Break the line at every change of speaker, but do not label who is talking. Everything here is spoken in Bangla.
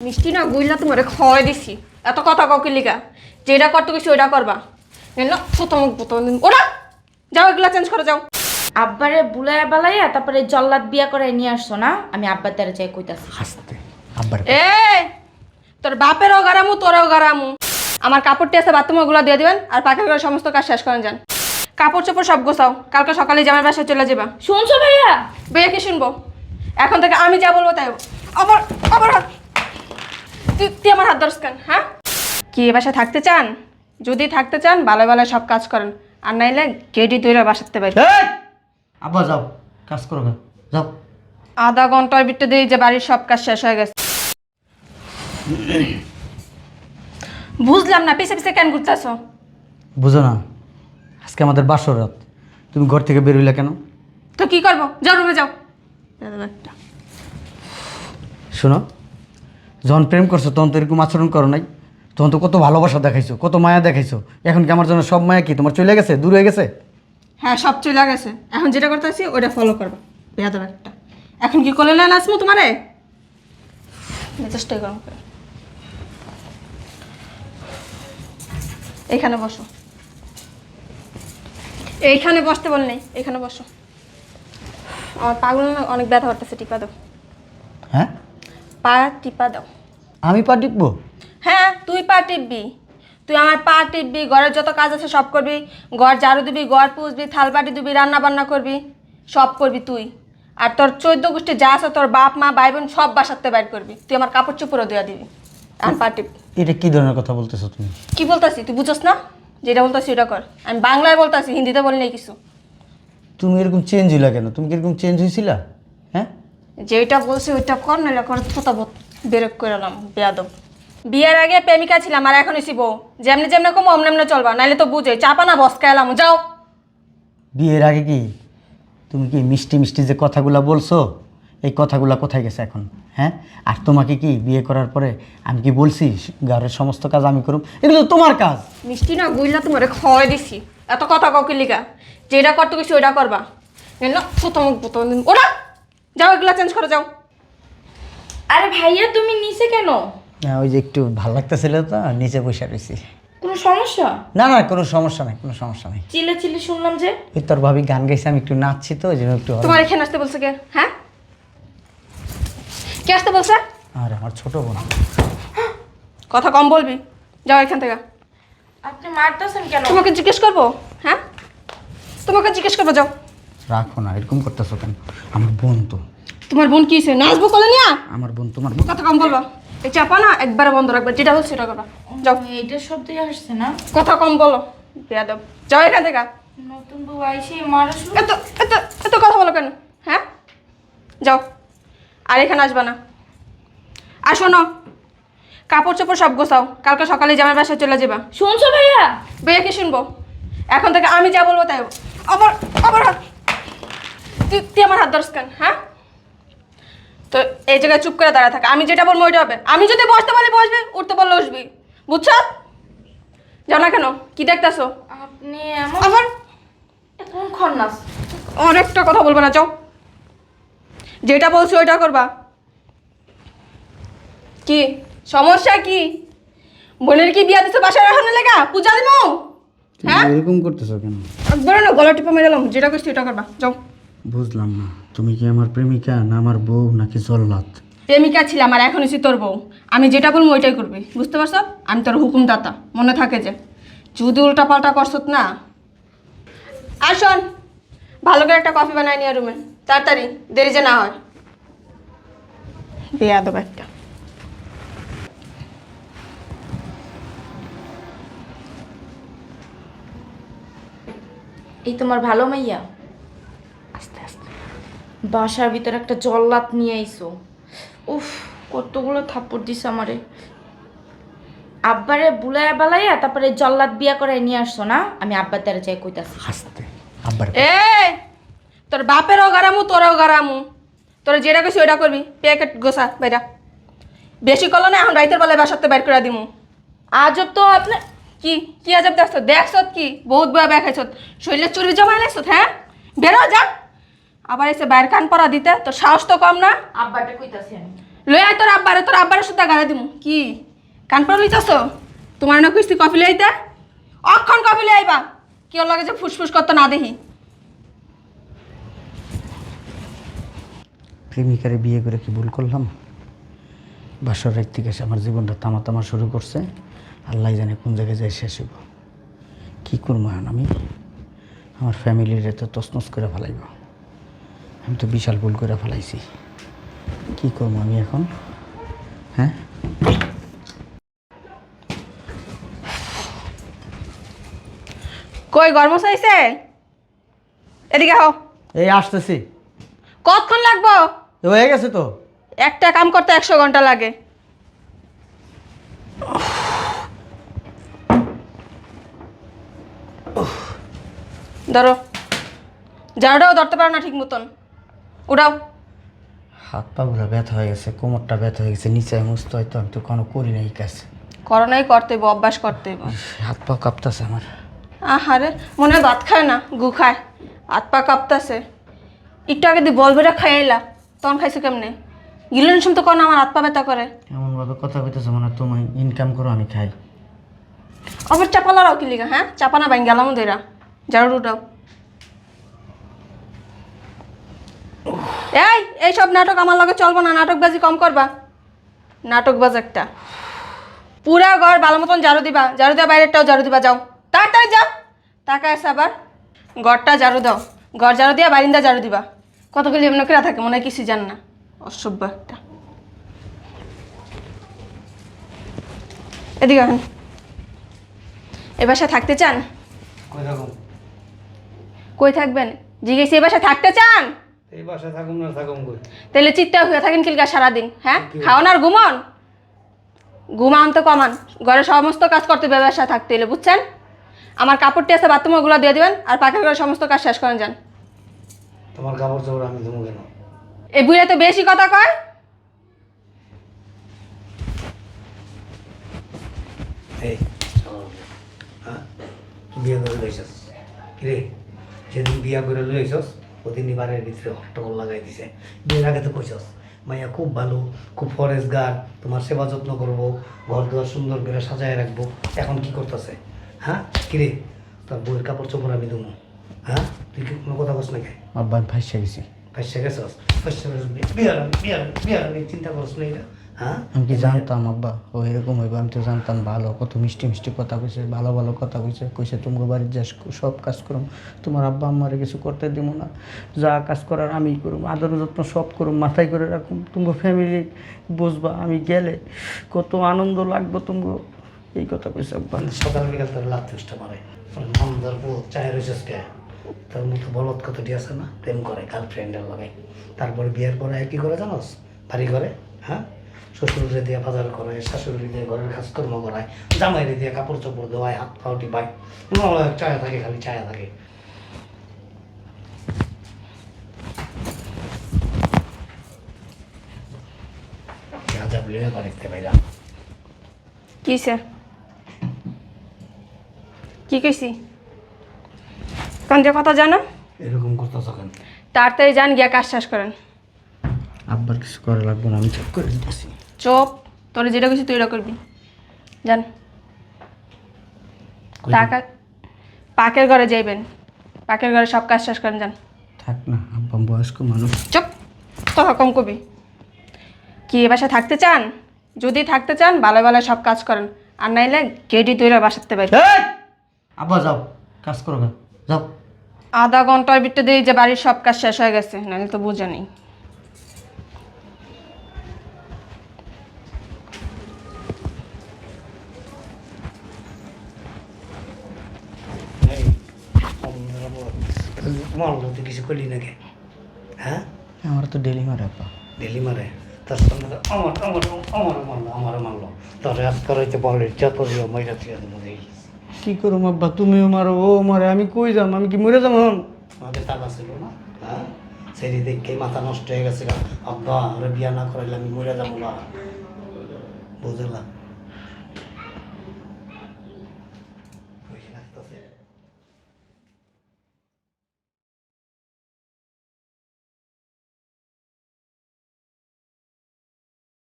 মিষ্টি না গুইলা তোমারে খাওয়াই দিছি। এত কথা কাউকে লিগা? যেটা করতে গেছি ওইটা করবা। না প্রথম প্রথম ওরা যাও এগুলা চেঞ্জ করে যাও।
আব্বারে বুলাইয়া বালাইয়া তারপরে জল্লাদ বিয়া করে নিয়ে আসছো না? আমি আব্বার দ্বারা যাই কইতাছি।
হাসতে আব্বার
এ! তোর বাপেরও গারামু তোরও গারামু। আমার কাপড়টি আছে বাথরুম ওগুলো দিয়ে দিবেন আর পাখা করে সমস্ত কাজ শেষ করেন যান। কাপড় চোপড় সব গোছাও। কালকে সকালে জামার বাসায় চলে যাবা।
শুনছো ভাইয়া?
বেয়ে কি শুনব। এখন থেকে আমি যা বলব তাই হবে। আবার আবার তুই তুই আমার হাত ধরস কেন হ্যাঁ? কি এ বাসায় থাকতে চান? যদি থাকতে চান ভালো ভালো সব কাজ করেন। আর নাইলে গেডি তৈরি বাসাতে পারি
এই! আব্বা যাও। কাজ করো গা, যাও।
আধা ঘণ্টার ভিতরে দিয়ে যে বাড়ির সব কাজ শেষ হয়ে গেছে। বুঝলাম না পিছে পিছে কেন ঘুরতেছো?
বুঝো না। আজকে আমাদের বাসর রাত। তুমি ঘর থেকে বেরোইলা কেন?
তো কি করব? যাও রুমে যাও। দাদা একটা।
শোনো যখন প্রেম করছ তখন তো এরকম আচরণ করো নাই। তখন তো কত ভালোবাসা দেখাইছো কত মায়া দেখাইছো। এখন কি আমার জন্য সব মায়া কি? তোমার চলে গেছে? দূর হয়ে গেছে?
হ্যাঁ সব চলে গেছে। এখন যেটা করতেছি ওটা ফলো করবা। বেয়াদব একটা। এখন কি করলে না নাচমু তোমারে? মেজাজটাই গরম করে। এইখানে বসো। এইখানে বসতে বল নেই এইখানে বসো। আমার পাগুলো না অনেক ব্যথা করতেছে টিপা দাও। পা টিপা দাও।
আমি পা টিপবো?
হ্যাঁ তুই পা টিপবি। তুই আমার পা টিপবি ঘরের যত কাজ আছে সব করবি। ঘর ঝাড়ু দিবি ঘর পুষবি থাল বাটি দিবি রান্না বান্না করবি সব করবি তুই। আর তোর চোদ্দ গোষ্ঠী যা আছে তোর বাপ মা ভাই বোন সব বাসাতে বাইর করবি। তুই আমার কাপড় চোপড়ও দেওয়া দিবি। আর পা টিপ।
এটা কি ধরনের কথা বলতেছো তুমি?
কি বলতাছি? তুই বুঝোস না? যেটা বলতাছি ওটা কর। আমি বাংলায় বলতাছি হিন্দিতে বলি নাই কিছু।
তুমি এরকম চেঞ্জ হইলা কেন? তুমি কি এরকম চেঞ্জ হয়েছিলা হ্যাঁ
যেটা বলছি ওইটা কর নাহলে কর থোতা বেরেক করে এলাম বেয়াদব। বিয়ের আগে প্রেমিকা ছিলাম আর এখন এসি বউ। যেমনি যেমনি কম অমনি এমনি চলবা নাহলে তো বুঝে চাপা না বসকা এলাম যাও।
বিয়ের আগে কি? তুমি কি মিষ্টি মিষ্টি যে কথাগুলো বলছো এই কথাগুলো কোথায় গেছে এখন হ্যাঁ? আর তোমাকে কি বিয়ে করার পরে আমি কি বলছি ঘরের সমস্ত কাজ আমি করুম? এগুলো তোমার কাজ।
মিষ্টি না গুইলা তোমারে খাওয়াই দিছি। এত কথা কাউকে লিগা? যেটা করতে গেছি ওইটা করবা। না প্রথম প্রথম ওরা! যাও এগুলা চেঞ্জ করে যাও।
আরে ভাইয়া তুমি নিচে কেন?
না, ওই যে একটু ভালো লাগতেছিল তো নিচে বসে রয়েছি।
কোনো সমস্যা?
না না কোনো সমস্যা নাই কোনো সমস্যা নাই।
চিলে চিলে শুনলাম যে
ওই তোর ভাবি গান গাইছে আমি একটু নাচছি তো ওই জন্য একটু
তোমার এখানে আসতে বলছে কে? হ্যাঁ? কে আসতে বলছে?
আর আমার ছোট বোন।
কথা কম বলবি। যাও এখান থেকে।
আপনি মারতেছেন কেন?
তোমাকে জিজ্ঞেস করব? হ্যাঁ? তোমাকে জিজ্ঞেস করব যাও।
রাখো না এরকম করতেছো কেন? আমার বোন তো।
তোমার বোন কি হয়েছে? নাচবো কলে নিয়া?
আমার বোন তোমার বোন।
কথা কম বলবা। এই চাপা না একবারে বন্ধ রাখবে যেটা বলছে সেটা করবা। যাও।
এইটা শব্দই আসছে না?
কথা কম বলো। বেয়াদব। যাও এখান থেকে।
নতুন বউ আইসে মারা
এত এত এত কথা বলো কেন? হ্যাঁ? যাও। আর এখানে আসবা না। আর শোনো কাপড় চোপড় সব গোছাও। কালকে সকালে জামার বাসায় চলে যাবা।
শুনছো ভাইয়া?
বেয়ে কি শুনব। এখন থেকে আমি যা বলব তাই আবার হাত তুই তুই আমার হাত ধরস কেন হ্যাঁ? তো এই জায়গায় চুপ করে দাঁড়া থাকে। আমি যেটা বলব ওইটা হবে। আমি যদি বসতে বলি বসবি উঠতে বললে উঠবি। বুঝছ? যাও না কেন? কি দেখতেছো?
আপনি এমন
আবার
কোন খন্নাস।
অনেকটা কথা বলব না যাও। যেটা বলছো ওইটা করবা। কি? সমস্যা কি? বোনের কি বিয়া দিছো বাসায় রাখানোর লেগা? পূজা দিব? হ্যাঁ?
এরকম করতেছো কেন?
একবারে না গলা টিপা মেরে যেটা করছি ওটা করবা। যাও।
বুঝলাম না। তুমি কি আমার প্রেমিকা না আমার বউ নাকি জল্লাদ?
প্রেমিকা ছিলাম আর এখন এসে তোর বউ। আমি যেটা বলব ওইটাই করবি। বুঝতে পারছ? আমি তোর হুকুমদাতা। মনে থাকে যে যদি উল্টা পাল্টা করছত না। আর শোন ভালো করে একটা কফি বানাই নিয়ে রুমে। তাড়াতাড়ি দেরি যে না হয়। বেয়াদব একটা।
এই তোমার ভালো মাইয়া? বাসার ভিতরে একটা জল্লাদ নিয়ে আইসো উফ কতগুলো থাপ্পড় দিস আমারে। আব্বারে বুলাইয়া বালাইয়া তারপরে জল্লাদ বিয়া করে নিয়ে আসছো না? আমি আব্বার দ্বারা যাই কইতাছি।
হাসতে আব্বার
এ তোর বাপেরও গারামু তোরও গারামু। তোর যেটা কইছি ওইটা করবি। প্যাকেট গোসা বাইরা। বেশি করল না এখন রাইতের বেলায় বাসাতে বাইর করে দিমু।
আজব তো আপনার
কি কি আজব দেখছ? দেখছ কি? বহুত বয়া বেয়া খাইছ শরীরে চুরি জমাই লাগছো হ্যাঁ? বেরো যা। আবার এসে বাইর কান পরা দিতে? তোর সাহস তো কম না?
আব্বারটা কইতাছি আমি।
লই আয় তোর আব্বারে তোর আব্বারে সুদ্ধা গাড়ি দিমু। কি? কান পড়া লইতাছ? তোমার না কিস্তি কফি লইতে? অক্ষণ কফি লই আইবা। কি ওর লাগে যে ফুসফুস করতে না দেখি।
প্রেমিকারে বিয়ে করে কি ভুল করলাম? বাসর রাত থেকে এসে আমার জীবনটা তামা তামা শুরু করছে। আল্লাহ জানে কোন জায়গায় যাই শেষ হইব। কী করব আমি? আমার ফ্যামিলির তো তসনস করে ফেলাইব। আমি তো বিশাল ভুল করে ফেলাইছি। কী করব আমি এখন? হ্যাঁ?
কই গরম চাইছে এদিকে হও
এই আসতেছি।
কতক্ষণ লাগবো?
হয়ে গেছে তো।
একটা কাম করতে একশো ঘণ্টা লাগে। ধরো। ঝাড়ুটাও ধরতে পারো না ঠিক মতন। উড়াও।
হাত পাগুলো ব্যথা হয়ে গেছে কোমরটা ব্যথা হয়ে গেছে নিচে মুছতে হয়তো আমি তো কোনো করি না এই কাজ।
করোনাই করতে হইব অভ্যাস করতে হইব।
হাত পা কাঁপতাছে আমার।
আহারে মনে হয় ভাত খায় না গু খায়। হাত পা কাঁপতাছে। একটু আগে দিয়ে বল বেটা খাইলা তখন খাইছে কেমনে? গিলেন শুনতে কোন আমার হাত পা ব্যথা করে।
এমনভাবে কথা কইতেছে মনে তুমি ইনকাম করো আমি খাই।
আবার চাপালারাও কি লিগা হ্যাঁ? চাপানা বাইন গেলাম দেরা ঝাড়ু উঠাও এই এই সব নাটক আমার লগে চলবো না নাটকবাজি কম করবা। নাটকবাজ একটা। পুরা ঘর ভালো মতন ঝাড়ু দিবা ঝাড়ু দেওয়া বাইরেরটাও ঝাড়ু দিবা যাও। তাড়াতাড়ি যাও। টাকা এসে আবার। ঘরটা ঝাড়ু দাও। ঘর ঝাড়ু দিয়া বারিন্দা ঝাড়ু দিবা। কতগুলি এমন করে থাকে মনে হয় কিছু জান না। অসভ্য একটা। এদিকে আসেন এ বাসায় থাকতে চান?
কই
কই থাকবেন? জিজ্ঞেস এ বাসায় থাকতে চান?
এই থাকুম না থাকুম কই?
তাহলে চিত্তা হয়ে থাকেন কিলকা সারাদিন হ্যাঁ? খাওয়ান আর ঘুমন। ঘুমান তো কমান। ঘরে সমস্ত কাজ করতে বাসায় থাকতে এলে বুঝছেন? আমার কাপড়টি আছে বাথরুম ওগুলো দিয়ে দিবেন আর পাখের ঘরে সমস্ত কাজ শেষ করেন যান।
তোমার কাপড় চোপড় আমি ধুমু কেন?
এই বুড়ে তো বেশি কথা কয়।
এই হ্যাঁ? বিয়ে করে লইছস? কিরে যেদিন বিয়া করে লইছস? ওদিন বাড়ির ভিতরে হট্টগোল লাগাই দিছে বিয়ের আগে তো কইছস মাইয়া খুব ভালো খুব ফরেস্ট গার্ড তোমার সেবা যত্ন করব ঘর দুয়ার সুন্দর করে সাজায় রাখব এখন কি করতেছে হ্যাঁ কিরে তার বইয়ের কাপড় চোপড় আমি ধুমু হ্যাঁ তুই কি কোনো কথা বস নাকি
আব্বা ফাইসে গেছি
ফাইসে গেছস ফাইসে গেছস বিয়ার বিয়ার বিয়ার চিন্তা করছ না এটা হ্যাঁ
আমি কি জানতাম আব্বা? ও এরকম হইব আমি তো জানতাম ভালো কত মিষ্টি মিষ্টি কথা কইছে ভালো ভালো কথা কইছে কইছে তোমার বাড়ির যাস সব কাজ করুম তোমার আব্বা আমারে কিছু করতে দিব না যা কাজ করার আমি করুম আদর যত্ন সব করুম মাথায় করে রাখুম তোমার ফ্যামিলি বুঝবা আমি গেলে কত আনন্দ লাগবে তোমার এই কথা কইছে আব্বা।
সকাল বিকাল তোর লাভ চেষ্টা করে মন ধরবো চায় কে তোর মতো বলদ কতটি আছে না প্রেম করে গার্লফ্রেন্ডের লাগে। তারপরে বিয়ের পরে কি করে জানোস? বাড়ি করে হ্যাঁ? শ্বশুরে দিয়ে বাজার করায় শাশুড়ি দিয়ে ঘরের কাজকর্ম করায় জামাইরে দিয়ে কাপড় চোপড় দেওয়ায় হাত পাউটি পায় চায়া থাকে খালি চায়া থাকে। রাজা বিয়ে দেখতে পাইলাম।
কি স্যার কি কইছি? কোন যে কথা জানো?
এরকম করতেছ কেন?
তাড়াতাড়ি যান গিয়া কাজ শেষ করেন।
আব্বার কিছু করা লাগবে না আমি চেক করে দিতেছি
চোপ তোর যেটা কিছু তুই এটা করবি
কই
টাকা পাকের ঘরে যাইবেন। পাকের ঘরে সব কাজ শেষ করেন যান
থাক না আব্বা বয়স্ক মানুষ।
চুপ কথা কম কবি। কি এ বাসায় থাকতে চান? যদি থাকতে চান ভালো ভালো সব কাজ করেন। আর নাইলে গেডি তৈরি বাসাতে পারি!
আব্বা যাও। কাজ করো যাও।
আধা ঘণ্টার ভিতরে দিয়ে যে বাড়ির সব কাজ শেষ হয়ে গেছে নাহলে তো বুঝে নেই।
মারলো তুই কিছু করলি নাকি? হ্যাঁ?
আমার তো ডেলি মারে
ডেলি মারে? তার সঙ্গে তো আমার আমার আমার মারলো আমার মারলো। তোর আজকাল হইতে বলে যত দিও মহিলা তুই মধ্যে
কি করুম আব্বা? তুমিও মারো ও মারে আমি কই যাম? আমি কি মরে যাম এখন?
আমাদের টাকা ছিল না হ্যাঁ? সেই দেখে মাথা নষ্ট হয়ে গেছে। আব্বা আমরা বিয়া না করাইলে আমি মরে যাব না বুঝলাম